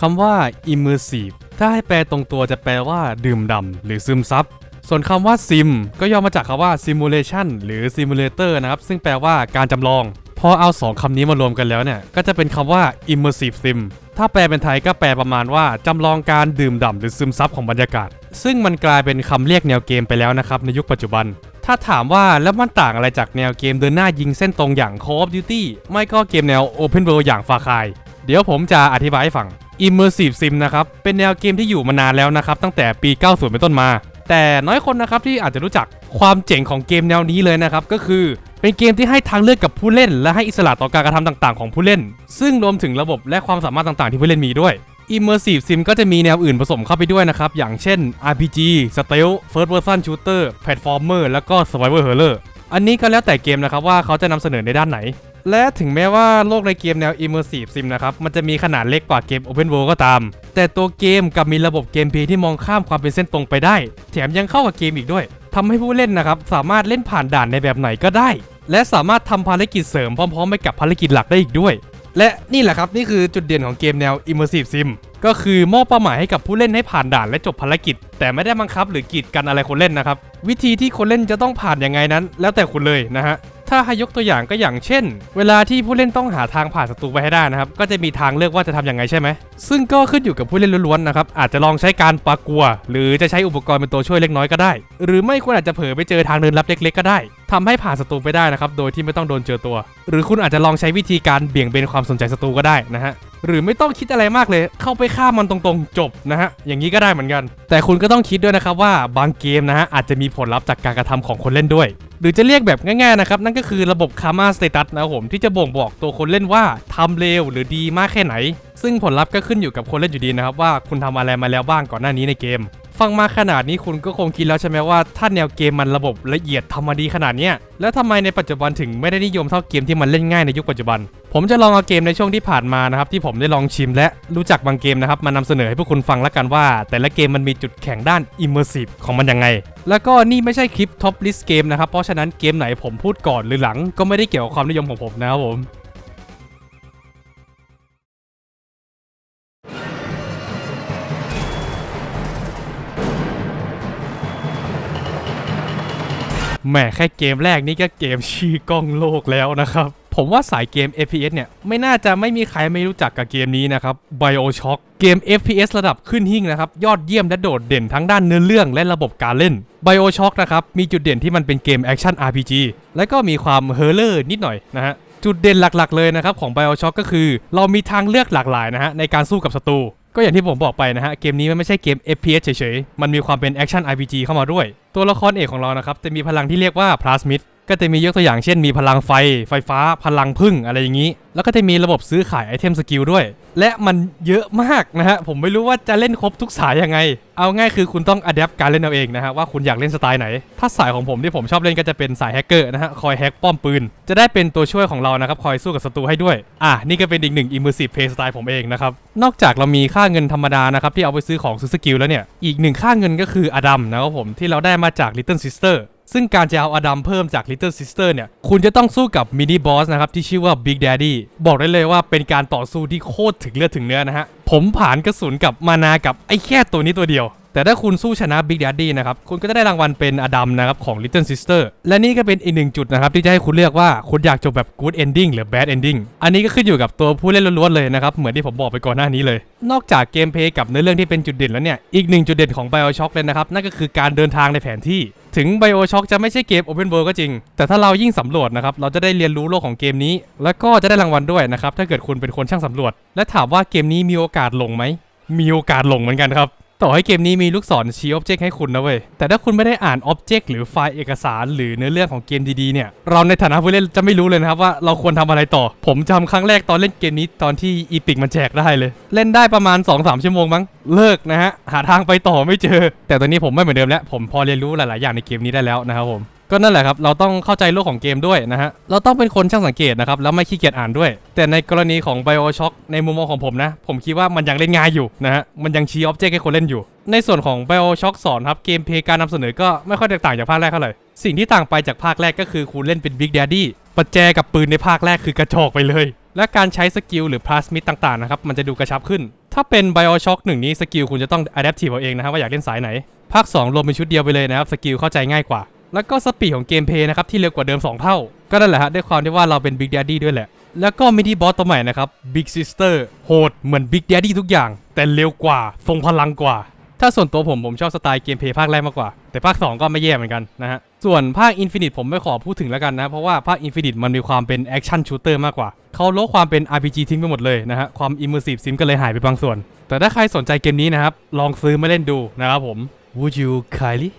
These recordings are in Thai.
คำว่า immersive ถ้าให้แปลตรงตัวจะแปลว่าดื่มด่ำหรือซึมซับ ส่วนคำว่า sim ก็ย่อมาจากคำว่า simulation หรือ simulator นะครับ ซึ่งแปลว่าการจำลอง พอเอาสองคำนี้มารวมกันแล้วเนี่ย ก็จะเป็นคำว่า immersive sim ถ้าแปลเป็นไทยก็แปลประมาณว่าจำลองการดื่มด่ำหรือซึมซับของบรรยากาศ ซึ่งมันกลายเป็นคำเรียกแนวเกมไปแล้วนะครับในยุคปัจจุบัน ถ้าถามว่าแล้วมันต่างอะไรจากแนวเกมเดินหน้ายิงเส้นตรงอย่าง Call of Duty ไม่ก็เกมแนว Open World อย่าง Far Cry เดี๋ยวผมจะอธิบายให้ฟัง Immersive Sim นะครับ เป็นแนวเกมที่อยู่มานานแล้วนะครับ ตั้งแต่ปี 90 เป็นต้นมา แต่น้อยคนนะครับที่อาจจะรู้จักความเจ๋งของเกมแนวนี้เลยนะครับ ก็คือเป็นเกมที่ให้ทางเลือกกับผู้เล่น และให้อิสระต่อการกระทำต่าง ๆ ของผู้เล่น ซึ่งรวมถึงระบบและความสามารถต่าง ๆ ที่ผู้เล่นมีด้วย Immersive Sim ก็จะมีแนวอื่นผสมเข้าไปด้วยนะครับ อย่างเช่น RPG Stealth First Person Shooter Platformer แล้วก็ Survival Horror อันนี้ก็แล้วแต่เกมนะครับว่าเขาจะนำเสนอในด้านไหน และถึงแม้ว่าโลกในเกมแนว Immersive Sim นะครับ มันจะมีขนาดเล็กกว่าเกม Open World ก็ตาม แต่ตัวเกมกลับมีระบบเกมเพลย์ที่มองข้ามความเป็นเส้นตรงไปได้ แถมยังเข้ากับเกมอีกด้วยทำให้ผู้เล่นนะครับ สามารถเล่นผ่านด่านในแบบไหนก็ได้ และสามารถทำภารกิจเสริมพร้อมๆไปกับภารกิจหลักได้อีกด้วย และนี่แหละครับนี่คือจุดเด่นของเกมแนว Immersive Sim ก็คือมอบเป้าหมายให้กับผู้เล่นให้ผ่านด่านและจบภารกิจ แต่ไม่ได้บังคับหรือกีดกันอะไรคนเล่นนะครับ วิธีที่คนเล่นจะต้องผ่านยังไงนั้น แล้วแต่คุณเลยนะฮะถ้าให้ยกตัวอย่างก็อย่างเช่น เวลาที่ผู้เล่นต้องหาทางผ่านศัตรูไปให้ได้นะครับ ก็จะมีทางเลือกว่าจะทำยังไงใช่ไหม ซึ่งก็ขึ้นอยู่กับผู้เล่นล้วนๆนะครับ อาจจะลองใช้การปากัว หรือจะใช้อุปกรณ์เป็นตัวช่วยเล็กน้อยก็ได้ หรือไม่คุณอาจจะเผลอไปเจอทางเดินลับเล็กๆก็ได้ทำให้ผ่านศัตรูไปได้นะครับ โดยที่ไม่ต้องโดนเจอตัว หรือคุณอาจจะลองใช้วิธีการเบี่ยงเบนความสนใจศัตรูก็ได้นะฮะ หรือไม่ต้องคิดอะไรมากเลย เข้าไปฆ่ามันตรงๆ จบนะฮะ อย่างนี้ก็ได้เหมือนกัน แต่คุณก็ต้องคิดด้วยนะครับว่าบางเกมนะฮะอาจจะมีผลลัพธ์จากการกระทำของคนเล่นด้วย หรือจะเรียกแบบง่ายๆนะครับ นั่นก็คือระบบคามาสเตตัสนะผมที่จะบ่งบอกตัวคนเล่นว่าทำเร็วหรือดีมากแค่ไหน ซึ่งผลลัพธ์ก็ขึ้นอยู่กับคนเล่นอยู่ดีนะครับว่าคุณทำอะไรมาแล้วบ้างก่อนหน้านี้ในเกม ฟังมาขนาดนี้คุณก็คงคิดแล้วใช่ไหมว่าถ้าแนวเกมมันระบบละเอียดทำมาดีขนาดเนี้ยแล้วทำไมในปัจจุบันถึงไม่ได้นิยมเท่าเกมที่มันเล่นง่ายในยุคปัจจุบัน ผมจะลองเอาเกมในช่วงที่ผ่านมานะครับที่ผมได้ลองชิมและรู้จักบางเกมนะครับมานำเสนอให้พวกคุณฟังแล้วกันว่า แต่ละเกมมันมีจุดแข็งด้าน immersive ของมันยังไง แล้วก็นี่ไม่ใช่คลิปท็อปลิสต์เกมนะครับเพราะฉะนั้นเกมไหนผมพูดก่อนหรือหลัง ก็ไม่ได้เกี่ยวกับความนิยมของผมนะครับผม แหมแค่เกมแรกนี่ก็เกมชื่อกล้องโลกแล้วนะครับ ผมว่าสายเกม FPS เนี่ย ไม่น่าจะไม่มีใครไม่รู้จักกับเกมนี้นะครับ BioShock เกม FPS ระดับขึ้นหิ่งนะครับ ยอดเยี่ยมและโดดเด่นทั้งด้านเนื้อเรื่องและระบบการเล่น BioShock นะครับ มีจุดเด่นที่มันเป็นเกมแอคชั่น RPG และก็มีความเฮอร์เลอร์นิดหน่อยนะฮะจุดเด่นหลักๆ เลยนะครับของ BioShock ก็คือ เรามีทางเลือกหลากหลายนะฮะในการสู้กับศัตรู ก็อย่างที่ผมบอกไปนะฮะ เกมนี้มันไม่ใช่เกม FPS เฉยๆ มันมีความเป็นแอคชั่น RPG เข้ามาด้วย ตัวละครเอกของเรานะครับ จะมีพลังที่เรียกว่าพลาสมิด ก็จะมียกตัวอย่างเช่นมีพลังไฟ ไฟฟ้าพลังพึ่งอะไรอย่างนี้ แล้วก็จะมีระบบซื้อขายไอเทมสกิลด้วย และมันเยอะมากนะฮะ ผมไม่รู้ว่าจะเล่นครบทุกสายยังไง เอาง่ายคือคุณต้องอัดแอปการเล่นเอาเองนะฮะว่าคุณอยากเล่นสไตล์ไหน ถ้าสายของผมที่ผมชอบเล่นก็จะเป็นสายแฮกเกอร์นะฮะคอยแฮกป้อมปืน จะได้เป็นตัวช่วยของเรานะครับคอยสู้กับศัตรูให้ด้วย อะนี่ก็เป็นอีกหนึ่ง immersive play style ผมเองนะครับนอกจากเรามีค่าเงินธรรมดานะครับที่เอาไปซื้อของซื้อสกิลแล้วเนี่ยอีกหนึ่งค่าเงินก็คืออดัมนะครับผมที่เราได้มาจาก Little Sister ซึ่งการจะเอาอดัมเพิ่มจาก Little Sister เนี่ย คุณจะต้องสู้กับมินิบอสนะครับ ที่ชื่อว่า Big Daddy บอกได้เลยว่าเป็นการต่อสู้ที่โคตรถึงเลือดถึงเนื้อนะฮะ ผมผ่านกระสุนกับมานากับไอ้แค่ตัวนี้ตัวเดียว แต่ถ้าคุณสู้ชนะ Big Daddy นะครับ คุณก็จะได้รางวัลเป็นอดัมนะครับของ Little Sister และนี่ก็เป็นอีกหนึ่งจุดนะครับ ที่จะให้คุณเลือกว่าคุณอยากจบแบบ Good Ending หรือ Bad Ending อันนี้ก็ขึ้นอยู่กับตัวผู้เล่นล้วนๆเลยนะครับเหมือนที่ผมบอกไปก่อนหน้านี้เลย นอกจากเกมเพลย์กับเนื้อเรื่องที่เป็นจุดเด่นแล้วเนี่ยอีกหนึ่งจุดเด่นของ BioShock เลยนะครับนั่นก็คือการเดินทางในแผนที่ ถึง BioShock จะไม่ใช่เกม Open World ก็จริง แต่ถ้าเรายิ่งสำรวจนะครับ เราจะได้เรียนรู้โลกของเกมนี้ แล้วก็จะได้รางวัลด้วยนะครับ ถ้าเกิดคุณเป็นคนช่างสำรวจ และถามว่าเกมนี้มีโอกาสหลงไหม มีโอกาสหลงเหมือนกันครับ ต่อให้เกมนี้มีลูกศรชี้อ็อบเจกต์ให้คุณนะเว้ย แต่ถ้าคุณไม่ได้อ่านอ็อบเจกต์หรือไฟล์เอกสารหรือเนื้อเรื่องของเกมดีๆเนี่ย เราในฐานะผู้เล่นจะไม่รู้เลยนะครับว่าเราควรทำอะไรต่อ ผมจำครั้งแรกตอนเล่นเกมนี้ตอนที่อีพิกมันแจกได้เลย เล่นได้ประมาณ 2-3 ชั่วโมงมั้ง เลิกนะฮะ หาทางไปต่อไม่เจอ แต่ตอนนี้ผมไม่เหมือนเดิมแล้ว ผมพอเรียนรู้หลายๆอย่างในเกมนี้ได้แล้วนะครับผม ก็นั่นแหละครับ เราต้องเข้าใจโลกของเกมด้วยนะฮะ เราต้องเป็นคนช่างสังเกตนะครับ แล้วไม่ขี้เกียจอ่านด้วย แต่ในกรณีของ BioShock ในมุมมองของผมนะ ผมคิดว่ามันยังเล่นง่ายอยู่นะฮะ มันยังชี้ออบเจกต์ให้คนเล่นอยู่ ในส่วนของ BioShock สอนครับ เกมเพลย์การนำเสนอก็ไม่ค่อยแตกต่างจากภาคแรกเท่าไหร่ สิ่งที่ต่างไปจากภาคแรกก็คือคุณเล่นเป็น Big Daddy ปัจแจกับปืนในภาคแรกคือกระจอกไปเลย และการใช้สกิลหรือพลาสมิดต่างๆนะครับมันจะดูกระชับขึ้น ถ้าเป็น Bioshock 1 นี้สกิลคุณจะต้อง Adaptive เอาเองนะครับว่าอยากเล่นสายไหนภาค2รวมเป็นชุดเดียวไปเลยนะครับสกิลเข้าใจง่ายกว่า แล้วก็สปีดของเกมเพย์นะครับที่เร็วกว่าเดิม 2 เท่า ก็นั่นแหละฮะด้วยความที่ว่าเราเป็น Big Daddy ด้วยแหละ แล้วก็มินิบอสตัวใหม่นะครับ Big Sister โหดเหมือน Big Daddy ทุกอย่าง แต่เร็วกว่าทรงพลังกว่า ถ้าส่วนตัวผมผมชอบสไตล์เกมเพย์ภาคแรกมากกว่า แต่ภาค 2 ก็ไม่แย่เหมือนกันนะฮะส่วนภาค Infinite ผมไม่ขอพูดถึงแล้วกันนะเพราะว่าภาค Infinite มันมีความเป็นแอคชั่นชูเตอร์มากกว่าเขาลดความเป็น RPG ทิ้งไปหมดเลยนะฮะความ Immersive Sim ก็เลยหายไปบางส่วน แต่ถ้าใครสนใจเกมนี้นะครับลองซื้อมาเล่นดูนะครับผม Would you kindly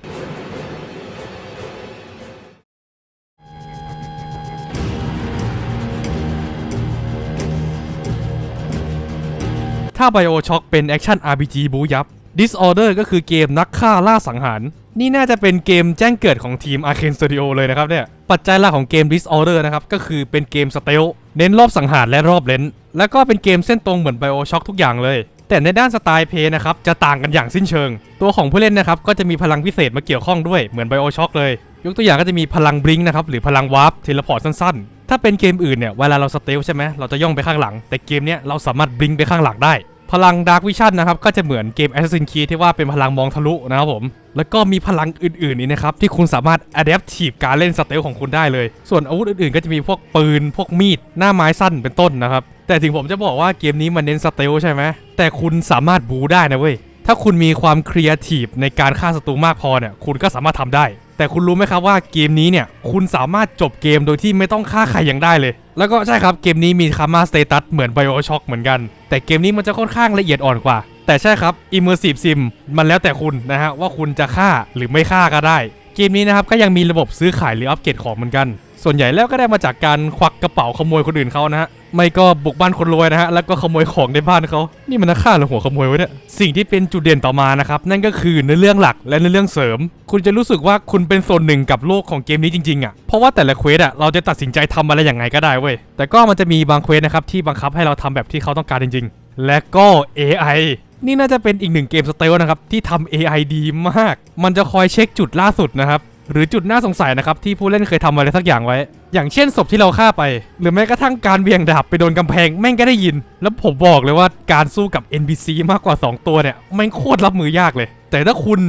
ถ้า BioShock เป็นแอคชั่น RPG บูยับ Disorder ก็คือเกมนักฆ่าล่าสังหาร นี่น่าจะเป็นเกมแจ้งเกิดของทีม Arkane Studio เลยนะครับเนี่ย ปัจจัยหลักของเกม Disorder นะครับ ก็คือเป็นเกมสเตลเน้นรอบสังหารและรอบเลนแล้วก็เป็นเกมเส้นตรงเหมือน BioShock ทุกอย่างเลย แต่ในด้านสไตล์เพย์นะครับ จะต่างกันอย่างสิ้นเชิง ตัวของผู้เล่นนะครับ ก็จะมีพลังพิเศษมาเกี่ยวข้องด้วยเหมือน BioShock เลย ยกตัวอย่างก็จะมีพลังบลิงนะครับหรือพลังวาร์ปเทเลพอร์ตสั้นๆ ถ้าเป็นเกมอื่นเนี่ยเวลาเราสเตลใช่ไหมเราจะย่องไปข้างหลัง แต่เกมเนี้ยเราสามารถบลิงไปข้างหลังได้ พลัง Dark Vision นะครับก็จะเหมือนเกม Assassin's Creed ที่ว่าเป็นพลังมองทะลุนะครับผม แล้วก็มีพลังอื่นๆนี้นะครับ ที่คุณสามารถ Adaptive การเล่นสเตลของคุณได้เลย ส่วนอาวุธอื่นๆ ก็จะมีพวกปืน พวกมีด หน้าไม้สั้นเป็นต้นนะครับ แต่ถึงผมจะบอกว่าเกมนี้มันเน้นสเตลใช่ไหมแต่คุณสามารถบูได้นะเว้ยถ้าคุณมีความครีเอทีฟในการฆ่าศัตรูมากพอเนี่ยคุณก็สามารถทำได้ แต่คุณรู้ไหมครับว่าเกมนี้เนี่ย คุณสามารถจบเกมโดยที่ไม่ต้องฆ่าใครยังได้เลย แล้วก็ใช่ครับเกมนี้มีคามาสเตตัสเหมือนไบโอช็อกเหมือนกัน แต่เกมนี้มันจะค่อนข้างละเอียดอ่อนกว่า แต่ใช่ครับ Immersive Sim มันแล้วแต่คุณนะฮะว่าคุณจะฆ่าหรือไม่ฆ่าก็ได้ เกมนี้นะครับก็ยังมีระบบซื้อขายหรืออัปเกรดของเหมือนกัน ส่วนใหญ่แล้วก็ได้มาจากการควักกระเป๋าขโมยคนอื่นเขานะฮะ ไม่ก็บุกบ้านคนรวยนะฮะ แล้วก็ขโมยของในบ้านเขานี่มันนักฆ่าหรือหัวขโมยวะเนี่ย สิ่งที่เป็นจุดเด่นต่อมานะครับ นั่นก็คือเนื้อเรื่องหลักและเนื้อเรื่องเสริม คุณจะรู้สึกว่าคุณเป็นส่วนหนึ่งกับโลกของเกมนี้จริงๆอะ เพราะว่าแต่ละเควสอะเราจะตัดสินใจทำอะไรอย่างไงก็ได้เว้ย แต่ก็มันจะมีบางเควสนะครับที่บังคับให้เราทำแบบที่เขาต้องการจริง ๆ และก็ AI นี่น่าจะเป็นอีกหนึ่งเกมสเตลนะครับที่ทำ AI ดีมาก มันจะคอยเช็คจุดล่าสุดนะครับ หรือจุดน่าสงสัยนะครับที่ผู้เล่นเคยทำอะไรสักอย่างไว้ อย่างเช่นศพที่เราฆ่าไป หรือแม้กระทั่งการเบี่ยงดาบไปโดนกำแพงแม่งก็ได้ยิน แล้วผมบอกเลยว่าการสู้กับ NPC มากกว่า 2 ตัวเนี่ยแม่งโคตรรับมือยากเลย แต่ถ้าคุณ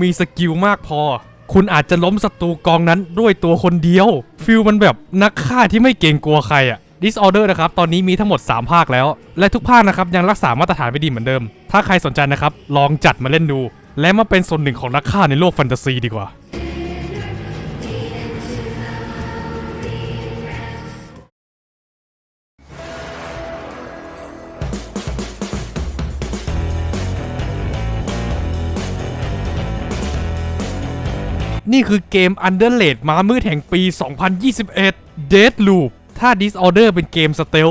มีสกิลมากพอ คุณอาจจะล้มศัตรูกองนั้นด้วยตัวคนเดียวฟิลมันแบบนักฆ่าที่ไม่เกรงกลัวใครอะ Disorder นะครับ ตอนนี้มีทั้งหมด 3 ภาคแล้ว และทุกภาคนะครับยังรักษามาตรฐานไว้ดีเหมือนเดิม ถ้าใครสนใจนะครับลองจัดมาเล่นดู และมาเป็นส่วนหนึ่งของนักฆ่าในโลกแฟนตาซีดีกว่า นี่คือเกม Underrated มามืดแห่งปี 2021 Deathloop ถ้า Disorder เป็นเกมสเตล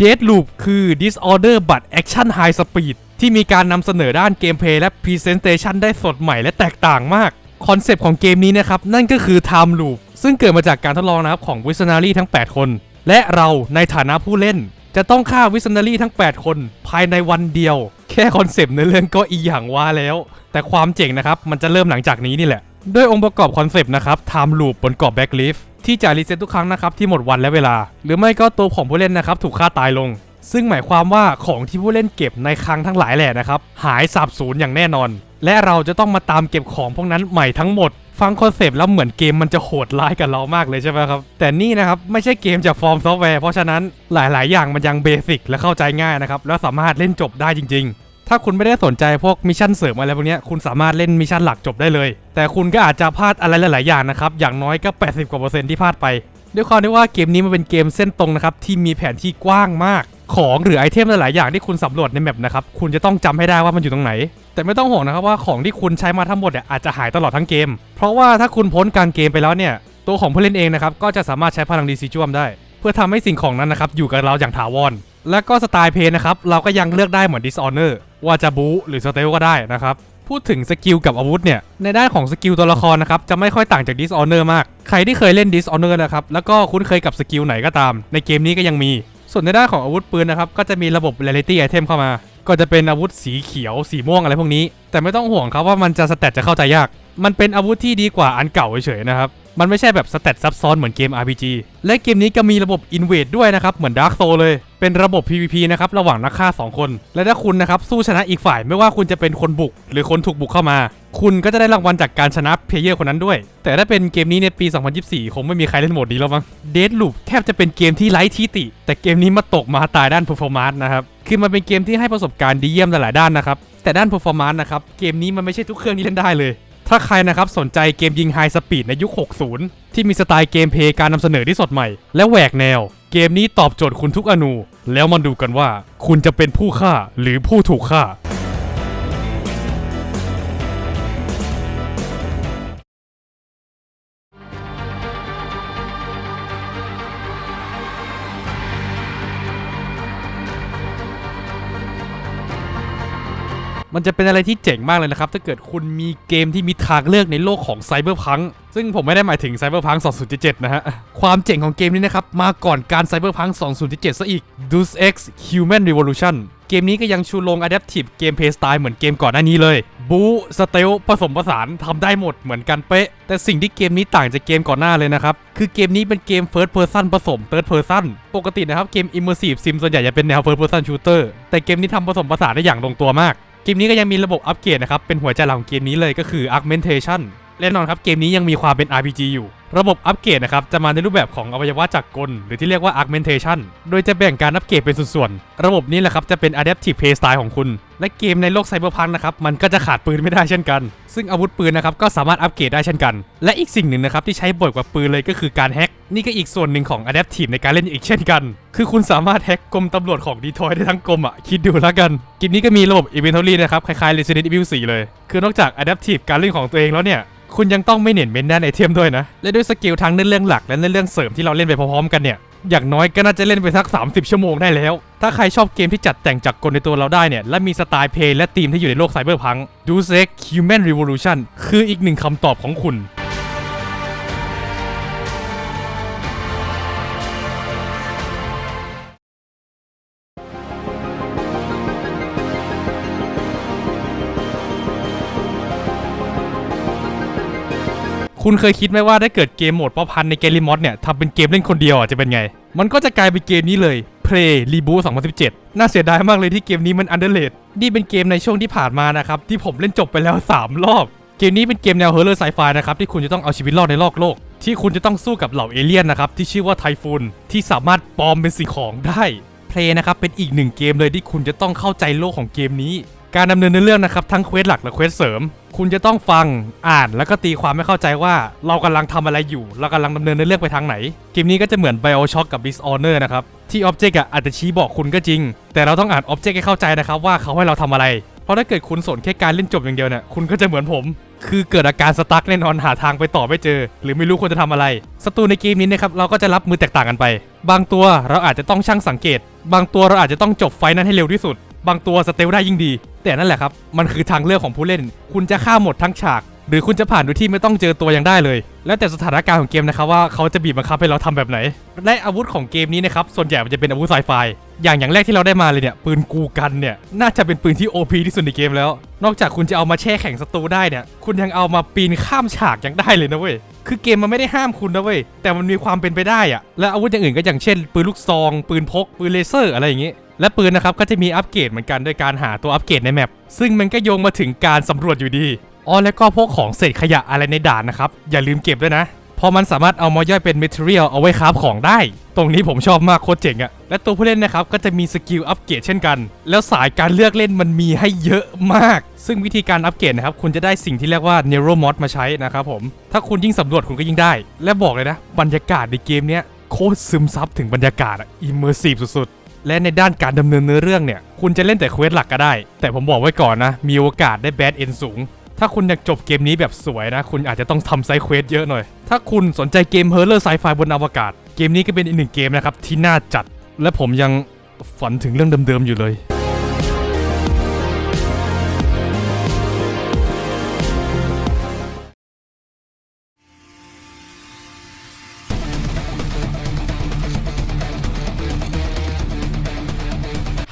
Deathloop คือ Disorder บัต Action High Speed ที่มีการนำเสนอด้านเกมเพลย์และ Presentation ได้สดใหม่และแตกต่างมาก คอนเซปต์ของเกมนี้นะครับ นั่นก็คือ Time Loop ซึ่งเกิดมาจากการทดลองนะครับของ w i s n a r y ทั้ง 8 คน และเราในฐานะผู้เล่น จะต้องฆ่า w i s n a r y ทั้ง 8 คน ภายในวันเดียว แค่คอนเซปต์ในเรื่องก็อีหยังว่าแล้ว แต่ความเจ๋งนะครับมันจะเริ่มหลังจากนี้นี่แหละ ด้วยองค์ประกอบคอนเซปต์นะครับ Time Loop บนเกาะ Blackleaf ที่จะรีเซ็ตทุกครั้งนะครับที่หมดวันและเวลา หรือไม่ก็ตัวของผู้เล่นนะครับถูกฆ่าตายลง ซึ่งหมายความว่าของที่ผู้เล่นเก็บในคลังทั้งหลายแหละนะครับหายสาบสูญอย่างแน่นอน และเราจะต้องมาตามเก็บของพวกนั้นใหม่ทั้งหมด ฟังคอนเซปต์แล้วเหมือนเกมมันจะโหดร้ายกับเรามากเลยใช่ไหมครับ แต่นี่นะครับไม่ใช่เกมจากฟอร์มซอฟต์แวร์เพราะฉะนั้นหลาย ๆ อย่างมันยังเบสิกและเข้าใจง่ายนะครับแล้วสามารถเล่นจบได้จริง ๆ ถ้าคุณไม่ได้สนใจพวกมิชชั่นเสริมอะไรพวกนี้คุณสามารถเล่นมิชชั่นหลักจบได้เลย แต่คุณก็อาจจะพลาดอะไรหลาย ๆ อย่างนะครับ อย่างน้อยก็ 80 กว่าเปอร์เซ็นต์ที่พลาดไป ด้วยความที่ว่าเกมนี้มันเป็นเกมเส้นตรงนะครับที่มีแผนที่กว้างมาก ของหรือไอเทมหลาย ๆ อย่างที่คุณสำรวจในแมปนะครับคุณจะต้องจำให้ได้ว่ามันอยู่ตรงไหน แต่ไม่ต้องห่วงนะครับว่าของที่คุณใช้มาทั้งหมดเนี่ยอาจจะหายตลอดทั้งเกม เพราะว่าถ้าคุณพ้นกลางเกมไปแล้วเนี่ยตัวของผู้เล่นเองนะครับก็จะสามารถใช้พลังดีซีจวมได้ เพื่อทำให้สิ่งของนั้นนะครับอยู่กับเราอย่างถาวร และก็สไตล์เพลย์นะครับ เราก็ยังเลือกได้เหมือน Dishonor ว่าจะบู๊หรือสเตลก็ได้นะครับ พูดถึงสกิลกับอาวุธเนี่ย ในด้านของสกิลตัวละครนะครับ จะไม่ค่อยต่างจาก Dishonor มาก ใครที่เคยเล่น Dishonor นะครับ แล้วก็คุ้นเคยกับสกิลไหนก็ตาม ในเกมนี้ก็ยังมี ส่วนในด้านของอาวุธปืนนะครับ ก็จะมีระบบ Rarity Item เข้ามา ก็จะเป็นอาวุธสีเขียว สีม่วงอะไรพวกนี้ แต่ไม่ต้องห่วงครับว่ามันจะสแตทจะเข้าใจยาก มันเป็นอาวุธที่ดีกว่าอันเก่าเฉยๆนะครับ มันไม่ใช่แบบสเตตซับซ้อนเหมือนเกม RPG และเกมนี้ก็มีระบบ Invade ด้วยนะครับ เหมือน Dark Soul เลย เป็นระบบ PVP นะครับ ระหว่างนักฆ่า 2 คน และถ้าคุณนะครับ สู้ชนะอีกฝ่ายไม่ว่าคุณจะเป็นคนบุก หรือคนถูกบุกเข้ามา คุณก็จะได้รางวัลจากการชนะเพลเยอร์คนนั้นด้วย แต่ถ้าเป็นเกมนี้ในปี 2024 คงไม่มีใครเล่นโหมดนี้แล้วมั้ง Dead Loop แทบจะเป็นเกมที่ไร้ที่ติ แต่เกมนี้มาตกมาตายด้าน performance นะครับคือมันเป็นเกมที่ให้ประสบการณ์ดีเยี่ยมหลายๆด้านนะครับแต่ด้าน performance นะครับเกมนี้มันไม่ใช่ทุกเครื่องที่เล่นได้เลย ถ้าใครนะครับสนใจเกมยิงไฮสปีดในยุค 60 ที่มีสไตล์เกมเพลย์การนำเสนอที่สดใหม่ และแหวกแนว เกมนี้ตอบโจทย์คุณทุกอนู แล้วมาดูกันว่า คุณจะเป็นผู้ฆ่าหรือผู้ถูกฆ่า มันจะเป็นอะไรที่เจ๋งมากเลยนะครับ ถ้าเกิดคุณมีเกมที่มีทางเลือกในโลกของไซเบอร์พังซึ่งผมไม่ได้หมายถึงไซเบอร์พัง2077 นะฮะ ความเจ๋งของเกมนี้นะครับ มาก่อนการไซเบอร์พัง2077 ซะอีก Deus Ex Human Revolution เกมนี้ก็ยังชูโรง Adaptive Gameplay Style เหมือนเกมก่อนหน้านี้เลย บูสเตลผสมผสานทำได้หมดเหมือนกันเป๊ะ แต่สิ่งที่เกมนี้ต่างจากเกมก่อนหน้าเลยนะครับ คือเกมนี้เป็นเกม First Person ผสม Third Person ปกตินะครับ เกม Immersive Sim ส่วนใหญ่จะเป็นแนว First Person Shooter แต่เกมนี้ทำผสมผสานได้อย่างลงตัวมาก เกมนี้ก็ยังมีระบบอัปเกรดนะครับ เป็นหัวใจหลักของเกมนี้เลยก็คือ Augmentation แน่นอนครับ เกมนี้ยังมีความเป็น RPG อยู่ ระบบอัปเกรดนะครับจะมาในรูปแบบของอวัยวะจักรกล หรือที่เรียกว่า Augmentation โดยจะแบ่งการอัปเกรดเป็นส่วนๆ ระบบนี้แหละครับจะเป็น Adaptive Play Style ของคุณ และเกมในโลกไซเบอร์พังนะครับมันก็จะขาดปืนไม่ได้เช่นกัน ซึ่งอาวุธปืนนะครับก็สามารถอัปเกรดได้เช่นกัน และอีกสิ่งหนึ่งนะครับที่ใช้บ่อยกว่าปืนเลยก็คือการแฮ็กนี่ก็อีกส่วนหนึ่งของ Adaptive ในการเล่นอีกเช่นกัน คือคุณสามารถแฮ็กกรมตำรวจของดีทอยได้ทั้งกรมอะคิดดูแล้วกันเกมนี้ก็มีระบบ Inventory นะครับคล้ายๆ Resident Evil 4 เลย คือนอกจาก Adaptive การเล่นของตัวเองแล้วเนี่ยคุณยังต้องไม่เน้นเมนด้านไอเทมด้วยนะ และด้วยสกิลทั้งในเรื่องหลักและในเรื่องเสริมที่เราเล่นไปพร้อมๆกันเนี่ยอย่างน้อยก็น่าจะเล่นไปสัก 30 ชั่วโมงได้แล้ว ถ้าใครชอบเกมที่จัดแต่งจากกลในตัวเราได้เนี่ย และมีสไตล์เพลย์และธีมที่อยู่ในโลกไซเบอร์พังดูเซ็กฮิวแมนรีวอลูชันคืออีกหนึ่งคำตอบของคุณ คุณเคยคิดไหมว่าถ้าเกิดเกมโหมดป๊อพันในเกมรีมอดเนี่ยทำเป็นเกมเล่นคนเดียวอะจะเป็นไง มันก็จะกลายเป็นเกมนี้เลย Play Reboot 2017 น่าเสียดายมากเลยที่เกมนี้มัน underrated นี่เป็นเกมในช่วงที่ผ่านมานะครับ ที่ผมเล่นจบไปแล้ว 3 รอบ เกมนี้เป็นเกมแนวเฮอร์เรอร์ไซไฟนะครับ ที่คุณจะต้องเอาชีวิตรอดในโลกโลก ที่คุณจะต้องสู้กับเหล่าเอเลี่ยนนะครับที่ชื่อว่าไทฟูนที่สามารถปลอมเป็นสิ่งของได้ Play นะครับเป็นอีกหนึ่งเกมเลยที่คุณจะต้องเข้าใจโลกของเกมนี้ การดำเนินเนื้อเรื่องนะครับทั้งเควสหลักและเควสเสริม คุณจะต้องฟังอ่านแล้วก็ตีความไม่เข้าใจว่าเรากำลังทำอะไรอยู่ เรากำลังดำเนินเนื้อเรื่องไปทางไหน เกมนี้ก็จะเหมือน BioShock กับ Dishonor นะครับ ที่ Object อะอาจจะชี้บอกคุณก็จริง แต่เราต้องอ่าน Object ให้เข้าใจนะครับว่าเขาให้เราทำอะไร เพราะถ้าเกิดคุณสนแค่การเล่นจบอย่างเดียวเนี่ยคุณก็จะเหมือนผม คือเกิดอาการสตั๊กแน่นอนหาทางไปต่อไม่เจอ หรือไม่รู้ควรจะทำอะไรศัตรูในเกมนี้นะครับเราก็จะรับมือแตกต่างกันไป บางตัวเราอาจจะต้องช่างสังเกต บางตัวเราอาจจะต้องจบไฟนั้นให้เร็วที่สุด บางตัวสเตลได้ยิ่งดี แต่นั่นแหละครับ มันคือทางเลือกของผู้เล่น คุณจะฆ่าหมดทั้งฉาก หรือคุณจะผ่านโดยที่ไม่ต้องเจอตัวยังได้เลย แล้วแต่สถานการณ์ของเกมนะครับว่าเขาจะบีบบังคับให้เราทำแบบไหน และอาวุธของเกมนี้นะครับส่วนใหญ่มันจะเป็นอาวุธไซไฟอย่างอย่างแรกที่เราได้มาเลยเนี่ยปืนกูกันเนี่ยน่าจะเป็นปืนที่ OP ที่สุดในเกมแล้ว นอกจากคุณจะเอามาแช่แข็งศัตรูได้เนี่ยคุณยังเอามาปีนข้ามฉากยังได้เลยนะเว้ยคือเกมมันไม่ได้ห้ามคุณนะเว้ยแต่มันมีความเป็นไปได้อะและอาวุธอย่างอื่นก็อย่างเช่น ปืนลูกซอง ปืนพกปืนเลเซอร์อะไรอย่างงี้ และปืนนะครับก็จะมีอัปเกรดเหมือนกันด้วยการหาตัวอัปเกรดในแมปซึ่งมันก็โยงมาถึงการสำรวจอยู่ดีอ๋อแล้วก็พวกของเศษขยะอะไรในด่านนะครับ อย่าลืมเก็บด้วยนะพราะมันสามารถเอามาย่อยเป็น material เอาไว้คราฟของได้ ตรงนี้ผมชอบมากโคตรเจ๋งอะและตัวผู้เล่นนะครับก็จะมีสกิลอัปเกรดเช่นกัน แล้วสายการเลือกเล่นมันมีให้เยอะมาก ซึ่งวิธีการอัปเกรดนะครับคุณจะได้สิ่งที่เรียกว่า Nero Mod มาใช้นะครับผมถ้าคุณยิ่งสำรวจคุณก็ยิ่งได้ และบอกเลยนะ บรรยากาศในเกมเนี้ยโคตรซึมซับถึงบรรยากาศอะ immersive สุดๆ และในด้านการดำเนินเนื้อเรื่องเนี่ย คุณจะเล่นแต่เควสหลักก็ได้ แต่ผมบอกไว้ก่อนนะ มีโอกาสได้แบดเอนสูง ถ้าคุณอยากจบเกมนี้แบบสวยนะ คุณอาจจะต้องทำไซเควสเยอะหน่อย ถ้าคุณสนใจเกมเฮอร์เลอร์ไซไฟบนอวกาศ เกมนี้ก็เป็นอีกหนึ่งเกมนะครับที่น่าจัด และผมยังฝันถึงเรื่องเดิมๆอยู่เลย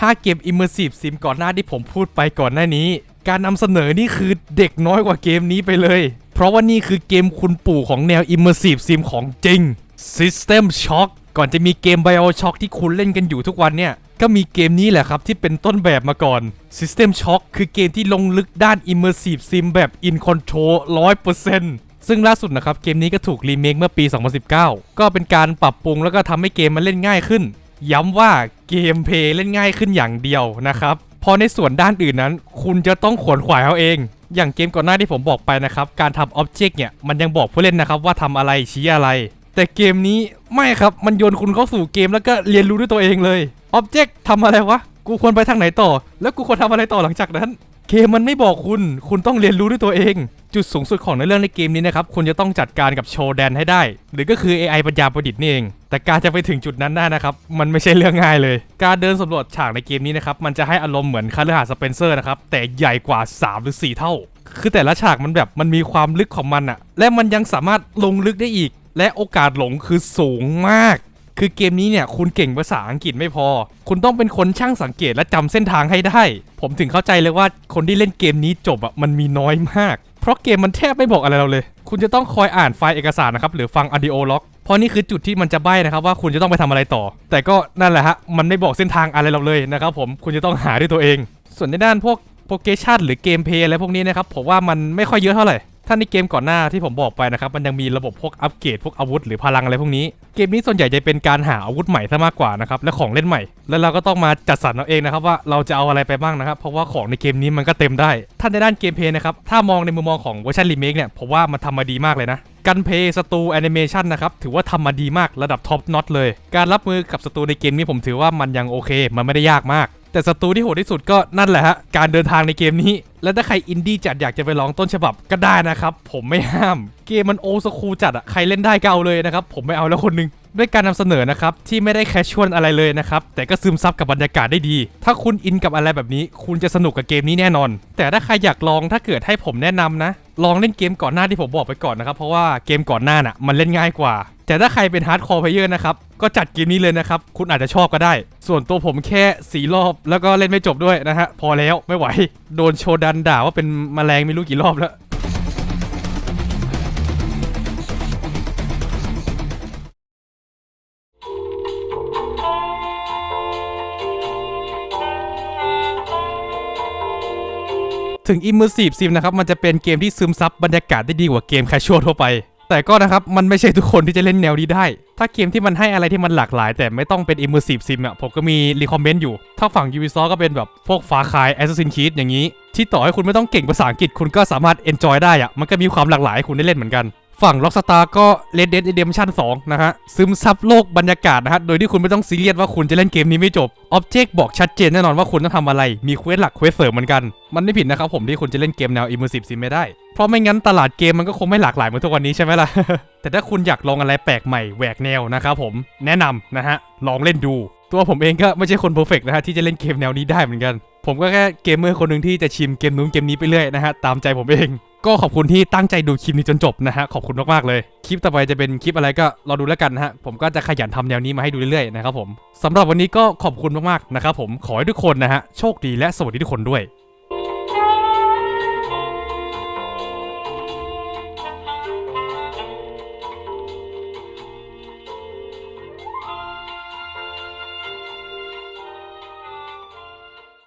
5 เกม Immersive Sim ก่อนหน้าที่ผมพูดไปก่อนหน้านี้ การนำเสนอนี่คือเด็กน้อยกว่าเกมนี้ไปเลย เพราะว่านี่คือเกมคุณปู่ของแนว Immersive Sim ของจริง System Shock ก่อนจะมีเกม BioShock ที่คุณเล่นกันอยู่ทุกวันเนี่ย ก็มีเกมนี้แหละครับที่เป็นต้นแบบมาก่อน System Shock คือเกมที่ลงลึกด้าน Immersive Sim แบบ In Control 100%ซึ่งล่าสุดนะครับ เกมนี้ก็ถูกรีเมคเมื่อปี 2019 ก็เป็นการปรับปรุงแล้วก็ทำให้เกมมันเล่นง่ายขึ้น ย้ำว่าเกมเพลย์เล่นง่ายขึ้นอย่างเดียวนะครับพอในส่วนด้านอื่นนั้น คุณจะต้องขวนขวายเอาเอง อย่างเกมก่อนหน้าที่ผมบอกไปนะครับ การทำอ็อบเจกต์เนี่ย มันยังบอกผู้เล่นนะครับว่าทำอะไรชี้อะไร แต่เกมนี้ไม่ครับมันโยนคุณเข้าสู่เกมแล้วก็เรียนรู้ด้วยตัวเองเลยอ็อบเจกต์ทำอะไรวะ กูควรไปทางไหนต่อ แล้วกูควรทำอะไรต่อหลังจากนั้น เกมมันไม่บอกคุณ คุณต้องเรียนรู้ด้วยตัวเอง จุดสูงสุดของในเรื่องในเกมนี้นะครับ คุณจะต้องจัดการกับโชว์แดนให้ได้ หรือก็คือ AI ปัญญาประดิษฐ์นี่เอง แต่การจะไปถึงจุดนั้นได้นะครับ มันไม่ใช่เรื่องง่ายเลย การเดินสำรวจฉากในเกมนี้นะครับ มันจะให้อารมณ์เหมือนคาร์ลหาสเปนเซอร์นะครับ แต่ใหญ่กว่า 3 หรือ 4 เท่า คือแต่ละฉากมันแบบ มันมีความลึกของมันอะและมันยังสามารถลงลึกได้อีก และโอกาสหลงคือสูงมาก คือเกมนี้เนี่ยคุณเก่งภาษาอังกฤษไม่พอ คุณต้องเป็นคนช่างสังเกตและจำเส้นทางให้ได้ ผมถึงเข้าใจเลยว่าคนที่เล่นเกมนี้จบอะมันมีน้อยมาก เพราะเกมมันแทบไม่บอกอะไรเราเลย คุณจะต้องคอยอ่านไฟล์เอกสารนะครับหรือฟัง audio log เพราะนี่คือจุดที่มันจะใบ้นะครับว่าคุณจะต้องไปทำอะไรต่อ แต่ก็นั่นแหละฮะมันไม่บอกเส้นทางอะไรเราเลยนะครับผมคุณจะต้องหาด้วยตัวเอง ส่วนในด้านพวกโปรเกชันหรือเกมเพลย์อะไรพวกนี้นะครับผมว่ามันไม่ค่อยเยอะเท่าไหร่ ถ้าในเกมก่อนหน้าที่ผมบอกไปนะครับ มันยังมีระบบพวกอัปเกรดพวกอาวุธหรือพลังอะไรพวกนี้ เกมนี้ส่วนใหญ่จะเป็นการหาอาวุธใหม่ซะมากกว่านะครับ และของเล่นใหม่ แล้วเราก็ต้องมาจัดสรรเอาเองนะครับว่าเราจะเอาอะไรไปบ้างนะครับ เพราะว่าของในเกมนี้มันก็เต็มได้ ถ้าในด้านเกมเพย์นะครับ ถ้ามองในมุมมองของเวอร์ชันรีเมคเนี่ย ผมว่ามันทำมาดีมากเลยนะกันเพย์สตูแอนิเมชันนะครับ ถือว่าทำมาดีมากระดับท็อปน็อตเลย การรับมือกับสตูในเกมนี้ผมถือว่ามันยังโอเค มันไม่ได้ยากมาก แต่ศัตรูที่โหดที่สุดก็นั่นแหละฮะการเดินทางในเกมนี้ และถ้าใครอินดี้จัดอยากจะไปลองต้นฉบับก็ได้นะครับ ผมไม่ห้าม เกมมันโอสคูจัดอะใครเล่นได้ก็เอาเลยนะครับ ผมไม่เอาแล้วคนหนึงด้วยการนำเสนอนะครับที่ไม่ได้แคชชวลอะไรเลยนะครับ แต่ก็ซึมซับกับบรรยากาศได้ดี ถ้าคุณอินกับอะไรแบบนี้ คุณจะสนุกกับเกมนี้แน่นอน แต่ถ้าใครอยากลองถ้าเกิดให้ผมแนะนำนะ ลองเล่นเกมก่อนหน้าที่ผมบอกไปก่อนนะครับ เพราะว่าเกมก่อนหน้าน่ะมันเล่นง่ายกว่า แต่ถ้าใครเป็นฮาร์ดคอร์เพลเยอร์นะครับ ก็จัดเกมนี้เลยนะครับ คุณอาจจะชอบก็ได้ ส่วนตัวผมแค่สีรอบแล้วก็เล่นไม่จบด้วยนะฮะ พอแล้วไม่ไหว โดนโชดันด่าว่าเป็นแมลงไม่รู้กี่รอบแล้ว ถึง Immersive Sim นะครับ มันจะเป็นเกมที่ซึมซับบรรยากาศได้ดีกว่าเกม Casual ทั่วไป แต่ก็นะครับมันไม่ใช่ทุกคนที่จะเล่นแนวนี้ได้ ถ้าเกมที่มันให้อะไรที่มันหลากหลาย แต่ไม่ต้องเป็น Immersive Sim อะผมก็มี recommend อยู่ ถ้าฝั่ง Ubisoft ก็เป็นแบบพวกฟ้าขาย Assassin's Creed อย่างนี้ ที่ต่อให้คุณไม่ต้องเก่งภาษาอังกฤษคุณก็สามารถ enjoy ได้อะมันก็มีความหลากหลายให้คุณได้เล่นเหมือนกัน ฝั่ง Rockstar ก็ Red Dead Redemption 2นะฮะ ซึมซับโลกบรรยากาศนะฮะ โดยที่คุณไม่ต้องซีเรียสว่าคุณจะเล่นเกมนี้ไม่จบ Object บอกชัดเจนแน่นอนว่าคุณต้องทำอะไร มีเควสหลักเควสเสริมเหมือนกัน มันไม่ผิดนะครับผมที่คุณจะเล่นเกมแนว Immersive Sim ไม่ได้ เพราะไม่งั้นตลาดเกมมันก็คงไม่หลากหลายเหมือนทุกวันนี้ใช่ไหมล่ะ แต่ถ้าคุณอยากลองอะไรแปลกใหม่แหวกแนวนะครับผมแนะนำนะฮะลองเล่นดู ตัวผมเองก็ไม่ใช่คนเพอร์เฟกนะฮะที่จะเล่นเกมแนวนี้ได้เหมือนกัน ผมก็แค่เกมเมอร์คนหนึ่งที่จะชิมเกมนู้นเกมนี้ไปเรื่อยนะฮะตามใจผมเอง ก็ขอบคุณที่ตั้งใจดูคลิปนี้จนจบนะฮะ ขอบคุณมากๆเลย คลิปต่อไปจะเป็นคลิปอะไรก็รอดูแล้วกันนะฮะ ผมก็จะขยันทำแนวนี้มาให้ดูเรื่อยๆนะครับผมสำหรับวันนี้ก็ขอบคุณมากๆนะครับผมขอให้ทุกคนนะฮะโชคดีและสวัสดีทุกคนด้วย